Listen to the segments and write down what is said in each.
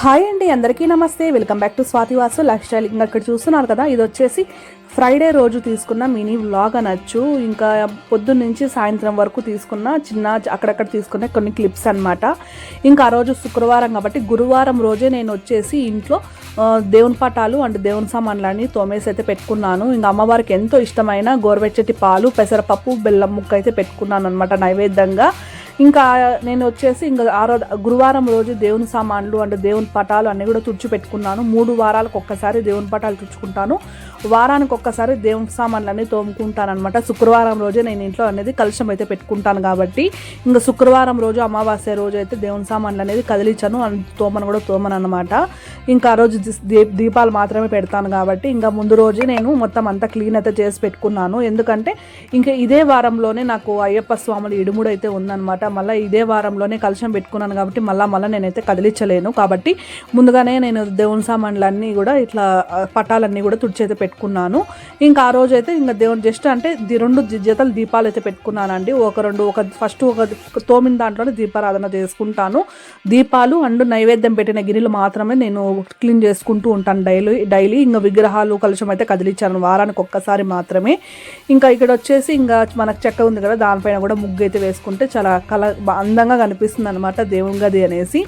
Hi అండి అందరికీ నమస్తే. Welcome back to Swathi Vasu lifestyle ఇంకా ఇక్కడ చూస్తున్నారు కదా ఇది వచ్చేసి ఫ్రైడే రోజు తీసుకున్న మినీ వ్లాగ్ అనొచ్చు. ఇంకా పొద్దున్న నుంచి సాయంత్రం వరకు తీసుకున్న చిన్న అక్కడక్కడ తీసుకున్న కొన్ని క్లిప్స్ అనమాట ఇంకా ఆ రోజు శుక్రవారం కాబట్టి గురువారం రోజే నేను వచ్చేసి ఇంట్లో దేవుని పటాలు అండ్ దేవుని సామాన్లన్నీ తోమేసి అయితే పెట్టుకున్నాను. ఇంకా అమ్మవారికి ఎంతో ఇష్టమైన గోరువెచ్చటి పాలు పెసరపప్పు బెల్లం ముక్క అయితే పెట్టుకున్నాను అనమాట నైవేద్యంగా. ఇంకా నేను వచ్చేసి ఇంకా ఆరో గురువారం రోజు దేవుని సామాన్లు అంటే దేవుని పటాలు అన్నీ కూడా తుడిచిపెట్టుకున్నాను. మూడు వారాలకు ఒక్కసారి దేవుని పటాలు తుడుచుకుంటాను. వారానికి ఒక్కసారి దేవుని సామాన్లు అన్నీ తోముకుంటాను అనమాట శుక్రవారం రోజే నేను ఇంట్లో అనేది కలుషం అయితే పెట్టుకుంటాను కాబట్టి ఇంకా శుక్రవారం రోజు అమావాస్య రోజు అయితే దేవుని సామాన్లు అనేది కదిలించాను. తోమను కూడా తోమను అనమాట ఇంకా ఆ రోజు దీపాలు మాత్రమే పెడతాను కాబట్టి ఇంకా ముందు రోజే నేను మొత్తం అంతా క్లీన్ అయితే చేసి పెట్టుకున్నాను. ఎందుకంటే ఇంకా ఇదే వారంలోనే నాకు అయ్యప్ప స్వాముల ఇడుముడు అయితే ఉందన్నమాట. మళ్ళీ ఇదే వారంలోనే కలుషం పెట్టుకున్నాను కాబట్టి మళ్ళీ మళ్ళీ నేనైతే కదిలించలేను. కాబట్టి ముందుగానే నేను దేవుని సామాన్లు అన్నీ కూడా ఇట్లా పట్టాలన్నీ పటాలన్నీ కూడా తుడిచైతే పెట్టుకున్నాను. ఇంకా ఆ రోజు అయితే ఇంకా దేవుని జస్ట్ అంటే రెండు జతలు దీపాలు అయితే పెట్టుకున్నానండి. ఒక రెండు ఒక ఫస్ట్ ఒక తోమిన దాంట్లోనే దీపారాధన చేసుకుంటాను. దీపాలు అండ్ నైవేద్యం పెట్టిన గిన్నెలు మాత్రమే నేను క్లీన్ చేసుకుంటూ ఉంటాను డైలీ డైలీ. ఇంకా విగ్రహాలు కలుషం అయితే కదిలించాను వారానికి ఒక్కసారి మాత్రమే. ఇంకా ఇక్కడ వచ్చేసి ఇంకా మనకు చెక్క ఉంది కదా దానిపైన కూడా ముగ్గు అయితే వేసుకుంటే చాలా కల అందంగా కనిపిస్తుంది అనమాట దేవుని గది అనేసి.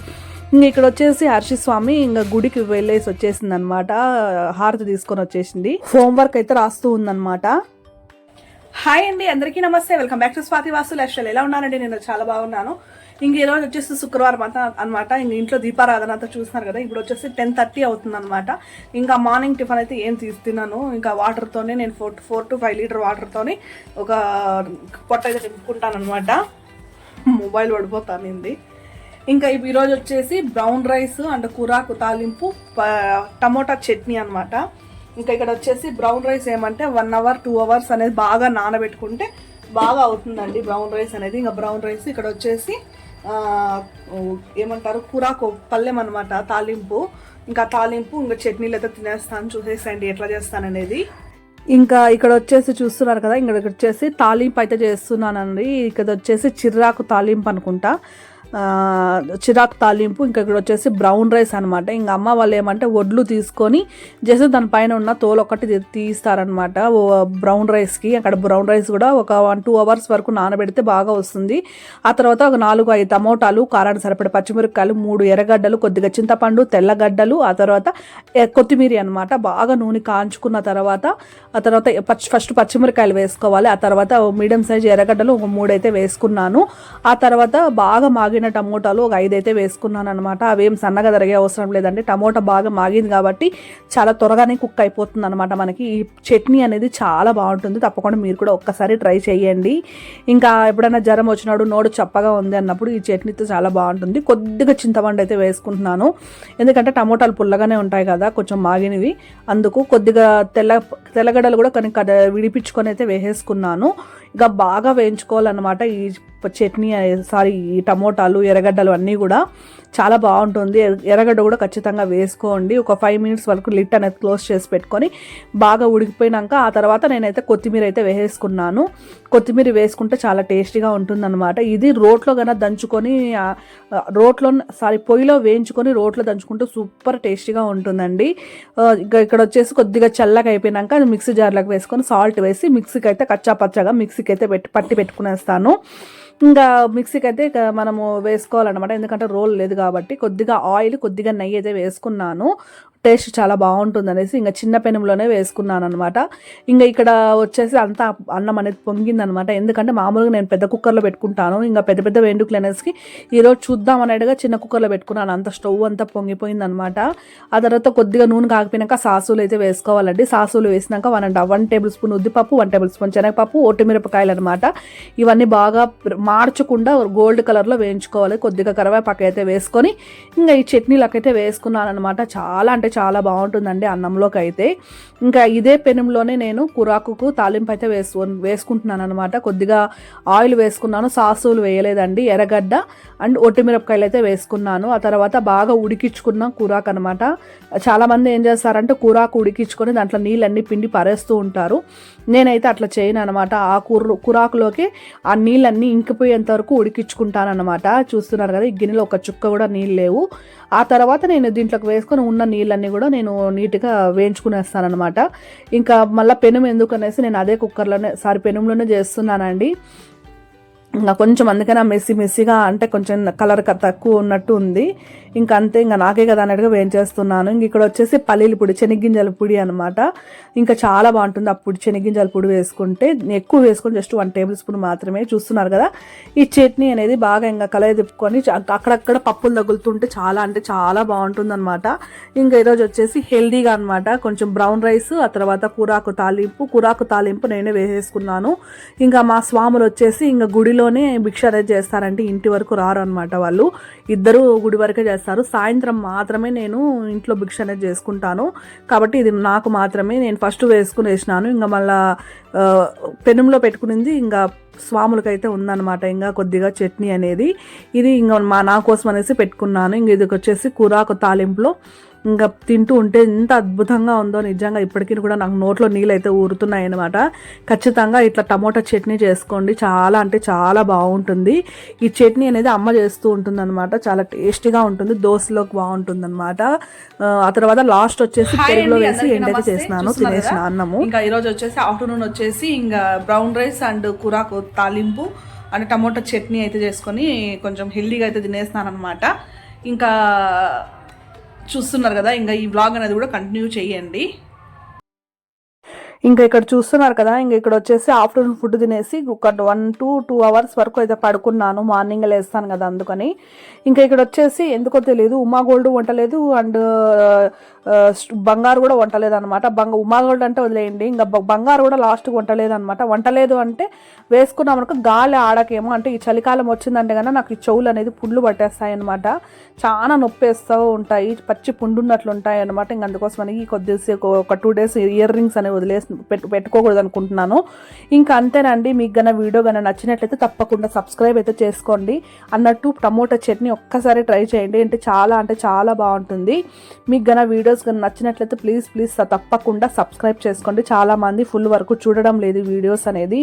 ఇంకా ఇక్కడ వచ్చేసి హర్షి స్వామి ఇంకా గుడికి వెళ్ళేసి వచ్చేసింది అనమాట హారతి తీసుకొని వచ్చేసింది. హోంవర్క్ అయితే రాస్తూ ఉందన్నమాట. హాయ్ అండి అందరికీ నమస్తే. Welcome back to Swathi Vasu life ఎలా ఉన్నానండి నేను చాలా బాగున్నాను. ఇంక ఈ రోజు వచ్చేసి శుక్రవారం అంతా అనమాట ఇంక ఇంట్లో దీపారాధన అంతా చూస్తున్నారు కదా ఇప్పుడు వచ్చేసి టెన్ థర్టీ అవుతుంది అనమాట ఇంకా మార్నింగ్ టిఫిన్ అయితే ఏం తీస్తున్నాను. ఇంకా వాటర్తోనే నేను four four to five litre వాటర్తోని ఒక పొట్ట అయితే తిప్పుకుంటాను అనమాట మొబైల్ పడిపోతానింది. ఇంకా ఈరోజు వచ్చేసి బ్రౌన్ రైస్ అండ్ కూరాకు తాలింపు ప- టమోటా చట్నీ అనమాట ఇంకా ఇక్కడ వచ్చేసి బ్రౌన్ రైస్ ఏమంటే వన్ అవర్ టూ అవర్స్ అనేది బాగా నానబెట్టుకుంటే బాగా అవుతుందండి బ్రౌన్ రైస్ అనేది. ఇంకా బ్రౌన్ రైస్ ఇక్కడ వచ్చేసి ఏమంటారు కూరాకు పల్లెం అనమాట తాలింపు. ఇంకా తాలింపు ఇంకా చట్నీలు అయితే తినేస్తాను చూసేసండి ఎట్లా చేస్తాననేది. ఇంకా ఇక్కడ వచ్చేసి చూస్తున్నారు కదా ఇక్కడ వచ్చేసి తాలింపు అయితే చేస్తున్నానండి. ఇక్కడ వచ్చేసి చిర్రాకు తాలింపు అనుకుంటా. చిరాకు తాలింపు ఇంకా ఇక్కడ వచ్చేసి బ్రౌన్ రైస్ అనమాట ఇంకా అమ్మ వాళ్ళు ఏమంటే వడ్లు తీసుకొని జస్ట్ దానిపైన ఉన్న తోలు ఒకటి తీస్తారనమాట ఓ బ్రౌన్ రైస్కి. అక్కడ బ్రౌన్ రైస్ కూడా ఒక వన్ టూ అవర్స్ వరకు నానబెడితే బాగా వస్తుంది. ఆ తర్వాత ఒక నాలుగు ఐదు టమోటాలు కారాన్ని సరిపడే పచ్చిమిరపకాయలు మూడు ఎర్రగడ్డలు కొద్దిగా చింతపండు తెల్లగడ్డలు ఆ తర్వాత కొత్తిమీర అనమాట బాగా నూనె కాంచుకున్న తర్వాత ఆ తర్వాత పచ్చి ఫస్ట్ పచ్చిమిరకాయలు వేసుకోవాలి. ఆ తర్వాత మీడియం సైజ్ ఎర్రగడ్డలు ఒక మూడు అయితే వేసుకున్నాను. ఆ తర్వాత బాగా మాగిన టమోటాలు ఒక ఐదు అయితే వేసుకున్నాను అనమాట అవేం సన్నగా తరిగే అవసరం లేదండి. టమోటా బాగా మాగింది కాబట్టి చాలా త్వరగానే కుక్ అయిపోతుంది అనమాట మనకి. ఈ చట్నీ అనేది చాలా బాగుంటుంది. తప్పకుండా మీరు కూడా ఒక్కసారి ట్రై చేయండి. ఇంకా ఎప్పుడైనా జ్వరం వచ్చినాడు నోడు చప్పగా ఉంది అన్నప్పుడు ఈ చట్నీతో చాలా బాగుంటుంది. కొద్దిగా చింతపండు అయితే వేసుకుంటున్నాను. ఎందుకంటే టమోటాలు పుల్లగానే ఉంటాయి కదా కొంచెం మాగినవి. అందుకు కొద్దిగా తెల్ల తెల్లగడలు కూడా కొన్ని కడ విడిపించుకొని అయితే వేసేసుకున్నాను. ఇక బాగా వేయించుకోవాలన్నమాట ఈ చట్నీ సారీ ఈ టమోటాలు ఎర్రగడ్డలు అన్నీ కూడా చాలా బాగుంటుంది. ఎర్ర- ఎర్రగడ్డ కూడా ఖచ్చితంగా వేసుకోండి. ఒక ఫైవ్ మినిట్స్ వరకు లిట్ అనేది క్లోజ్ చేసి పెట్టుకొని బాగా ఉడికిపోయినాక ఆ తర్వాత నేనైతే కొత్తిమీర అయితే వేసేసుకున్నాను కొత్తిమీర వేసుకుంటే చాలా టేస్టీగా ఉంటుందన్నమాట. ఇది రోట్లో కన్నా దంచుకొని రోట్లో సారీ పొయ్యిలో వేయించుకొని రోట్లో దంచుకుంటే సూపర్ టేస్టీగా ఉంటుందండి. ఆ, ఇక్కడ వచ్చేసి కొద్దిగా చల్లగా అయిపోయినాక అది మిక్సీ జార్లోకి వేసుకొని సాల్ట్ వేసి మిక్సీకి అయితే కచ్చా పచ్చగా మిక్సీకి అయితే పెట్టి పట్టి పెట్టుకునేస్తాను. ఇంకా మిక్సీకి అయితే ఇక మనము వేసుకోవాలన్నమాట. ఎందుకంటే రోల్ లేదు కాబట్టి కొద్దిగా ఆయిల్ కొద్దిగా నెయ్యి అయితే వేసుకున్నాను. టేస్ట్ చాలా బాగుంటుంది అనేసి ఇంకా చిన్న పెనంలోనే వేసుకున్నాను అనమాట ఇంకా ఇక్కడ వచ్చేసి అంతా అన్నం అనేది పొంగిందనమాట ఎందుకంటే మామూలుగా నేను పెద్ద కుక్కర్లో పెట్టుకుంటాను. ఇంకా పెద్ద పెద్ద వెండుకలు అనేసి ఈరోజు చూద్దాం అనేట్టుగా చిన్న కుక్కర్లో పెట్టుకున్నాను. అంత స్టవ్ అంతా పొంగిపోయింది అనమాట ఆ తర్వాత కొద్దిగా నూనె కాగిపోయినాక సాసులు అయితే వేసుకోవాలండి. సాసులు వేసినాక one and one tablespoon ఉద్దిపప్పు వన్ టేబుల్ స్పూన్ శనగపప్పు ఒట్టిమిరపకాయలు అనమాట ఇవన్నీ బాగా మార్చకుండా గోల్డ్ కలర్లో వేయించుకోవాలి. కొద్దిగా కరివేపాకు అయితే వేసుకొని ఇంకా ఈ చట్నీలకైతే వేసుకున్నాను అనమాట చాలా అంటే చాలా బాగుంటుందండి అన్నంలోకి అయితే ఇంకా ఇదే పెనంలోనే నేను కురాకుకు తాలింపు అయితే వేసు వేసుకుంటున్నాను అనమాట కొద్దిగా ఆయిల్ వేసుకున్నాను సాసులు వేయలేదండి ఎర్రగడ్డ అండ్ ఒట్టిమిరపకాయలు అయితే వేసుకున్నాను. ఆ తర్వాత బాగా ఉడికించుకున్న కూరాకు అనమాట చాలామంది ఏం చేస్తారంటే కూరాకు ఉడికించుకొని దాంట్లో నీళ్ళన్నీ పిండి పరేస్తూ ఉంటారు. నేనైతే అట్లా చేయను అనమాట ఆ కూర కూరాకులోకి ఆ నీళ్ళన్నీ ఇంకిపోయేంత వరకు ఉడికించుకుంటాను అనమాట చూస్తున్నారు కదా ఈ గిన్నెలో ఒక చుక్క కూడా నీళ్ళు లేవు. ఆ తర్వాత నేను దీంట్లోకి వేసుకొని ఉన్న అన్నీ కూడా నేను నీట్గా వేయించుకునేస్తానమాట ఇంకా మళ్ళీ పెనుము ఎందుకు అనేసి నేను అదే కుక్కర్లోనే సారీ పెనుములోనే చేస్తున్నానండి. కొంచెం అందుకనే మెస్సి మెస్సిగా అంటే కొంచెం కలర్ తక్కువ ఉన్నట్టు ఉంది. ఇంకా అంతే ఇంకా నాకే కదా అన్నట్టుగా వేయించేస్తున్నాను. ఇంక ఇక్కడ వచ్చేసి పల్లీల పొడి శనగ్గింజల పొడి అనమాట ఇంకా చాలా బాగుంటుంది ఆ పొడి శనగ్గింజల పొడి వేసుకుంటే. ఎక్కువ వేసుకొని జస్ట్ వన్ టేబుల్ స్పూన్ మాత్రమే. చూస్తున్నారు కదా ఈ చట్నీ అనేది బాగా ఇంకా కలయి తిప్పుకొని అక్కడక్కడ పప్పులు తగులుతుంటే చాలా అంటే చాలా బాగుంటుంది అనమాట ఇంకా ఈరోజు వచ్చేసి హెల్దీగా అనమాట కొంచెం బ్రౌన్ రైస్ ఆ తర్వాత కూరాకు తాలింపు కూరాకు తాలింపు నేనే వేసేసుకున్నాను. ఇంకా మా స్వాములు వచ్చేసి ఇంకా గుడిలో గుడిలోనే భిక్ష అనేది చేస్తారంటే ఇంటి వరకు రారు అనమాట వాళ్ళు. ఇద్దరు గుడి వరకే చేస్తారు. సాయంత్రం మాత్రమే నేను ఇంట్లో భిక్ష అనేది చేసుకుంటాను. కాబట్టి ఇది నాకు మాత్రమే నేను ఫస్ట్ వేసుకుని వేసినాను. ఇంకా మళ్ళా పెనంలో పెట్టుకునింది ఇంకా స్వాములకైతే ఉందన్నమాట. ఇంకా కొద్దిగా చట్నీ అనేది. ఇది ఇంకా మా నా కోసం అనేసి పెట్టుకున్నాను. ఇంక ఇది వచ్చేసి కూరాకు తాలింపులో ఇంకా తింటూ ఉంటే ఎంత అద్భుతంగా ఉందో నిజంగా ఇప్పటికీ కూడా నాకు నోట్లో నీళ్ళు అయితే ఊరుతున్నాయి అనమాట ఖచ్చితంగా ఇట్లా టమోటా చట్నీ చేసుకోండి. చాలా అంటే చాలా బాగుంటుంది. ఈ చట్నీ అనేది అమ్మ చేస్తూ ఉంటుంది అనమాట చాలా టేస్టీగా ఉంటుంది. దోశలోకి బాగుంటుంది అనమాట ఆ తర్వాత లాస్ట్ వచ్చేసి పెరుగులో వేసి ఎండకి చేసినాను తినేసిన అన్నము. ఇంకా ఈరోజు వచ్చేసి ఆఫ్టర్నూన్ వచ్చేసి ఇంకా బ్రౌన్ రైస్ అండ్ కూరాకు తాలింపు అండ్ టమోటా చట్నీ అయితే చేసుకొని కొంచెం హెల్దీగా అయితే తినేస్తున్నాను అనమాట ఇంకా చూస్తున్నారు కదా ఇంకా ఈ వ్లాగ్ అనేది కూడా కంటిన్యూ చేయండి. ఇంకా ఇక్కడ చూస్తున్నారు కదా ఇంకా ఇక్కడ వచ్చేసి ఆఫ్టర్నూన్ ఫుడ్ తినేసి ఒక వన్ టు టూ అవర్స్ వరకు అయితే పడుకున్నాను మార్నింగ్ లేస్తాను కదా అందుకని. ఇంకా ఇక్కడ వచ్చేసి ఎందుకో తెలియదు ఉమా గోల్డ్ వంటలేదు అండ్ బంగారు కూడా వంటలేదు అనమాట బంగ ఉమా గోల్డ్ అంటే వదిలేయండి ఇంకా బంగారు కూడా లాస్ట్కి వంటలేదు అనమాట వంటలేదు అంటే వేసుకున్నాం అనుకో గాలి ఆడకేమో అంటే ఈ చలికాలం వచ్చిందంటే కన్నా నాకు ఈ చెవులు అనేది పుండ్లు పట్టేస్తాయి అనమాట చాలా నొప్పేస్తూ ఉంటాయి పచ్చి పుండున్నట్లు ఉంటాయి అనమాట ఇంక అందుకోసమని కొద్దిసేపు ఒక టూ డేస్ ఇయర్ రింగ్స్ అనేవి వదిలేసి పెట్టుకోకూడదు అనుకుంటున్నాను ఇంకా అంతేనండి మీకు గన వీడియో గన నచ్చినట్లయితే తప్పకుండా సబ్స్క్రైబ్ అయితే చేసుకోండి. అన్నట్టు టమోటా చట్నీ ఒక్కసారి ట్రై చేయండి. అంటే చాలా అంటే చాలా బాగుంటుంది. మీకు గన వీడియోస్ గన నచ్చినట్లయితే ప్లీజ్ ప్లీజ్ తప్పకుండా సబ్స్క్రైబ్ చేసుకోండి. చాలామంది ఫుల్ వరకు చూడడం లేదు వీడియోస్ అనేది.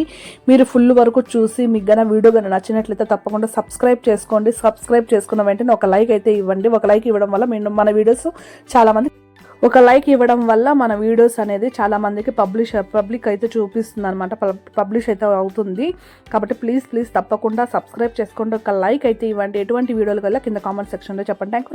మీరు ఫుల్ వరకు చూసి మీకు గన వీడియో గన నచ్చినట్లయితే తప్పకుండా సబ్స్క్రైబ్ చేసుకోండి. సబ్స్క్రైబ్ చేసుకున్న వెంటనే ఒక లైక్ అయితే ఇవ్వండి. ఒక లైక్ ఇవ్వడం వల్ల మేము మన వీడియోస్ చాలా మంది ఒక లైక్ ఇవ్వడం వల్ల మన వీడియోస్ అనేది చాలా మందికి పబ్లిష్ పబ్లిక్ అయితే చూపిస్తుంది అనమాట పబ్లిష్ అయితే అవుతుంది. కాబట్టి ప్లీజ్ ప్లీజ్ తప్పకుండా సబ్స్క్రైబ్ చేసుకోండి ఒక లైక్ అయితే ఇవ్వండి. ఎటువంటి వీడియోలు కల్లా కింద కామెంట్ సెక్షన్లో చెప్పండి. థ్యాంక్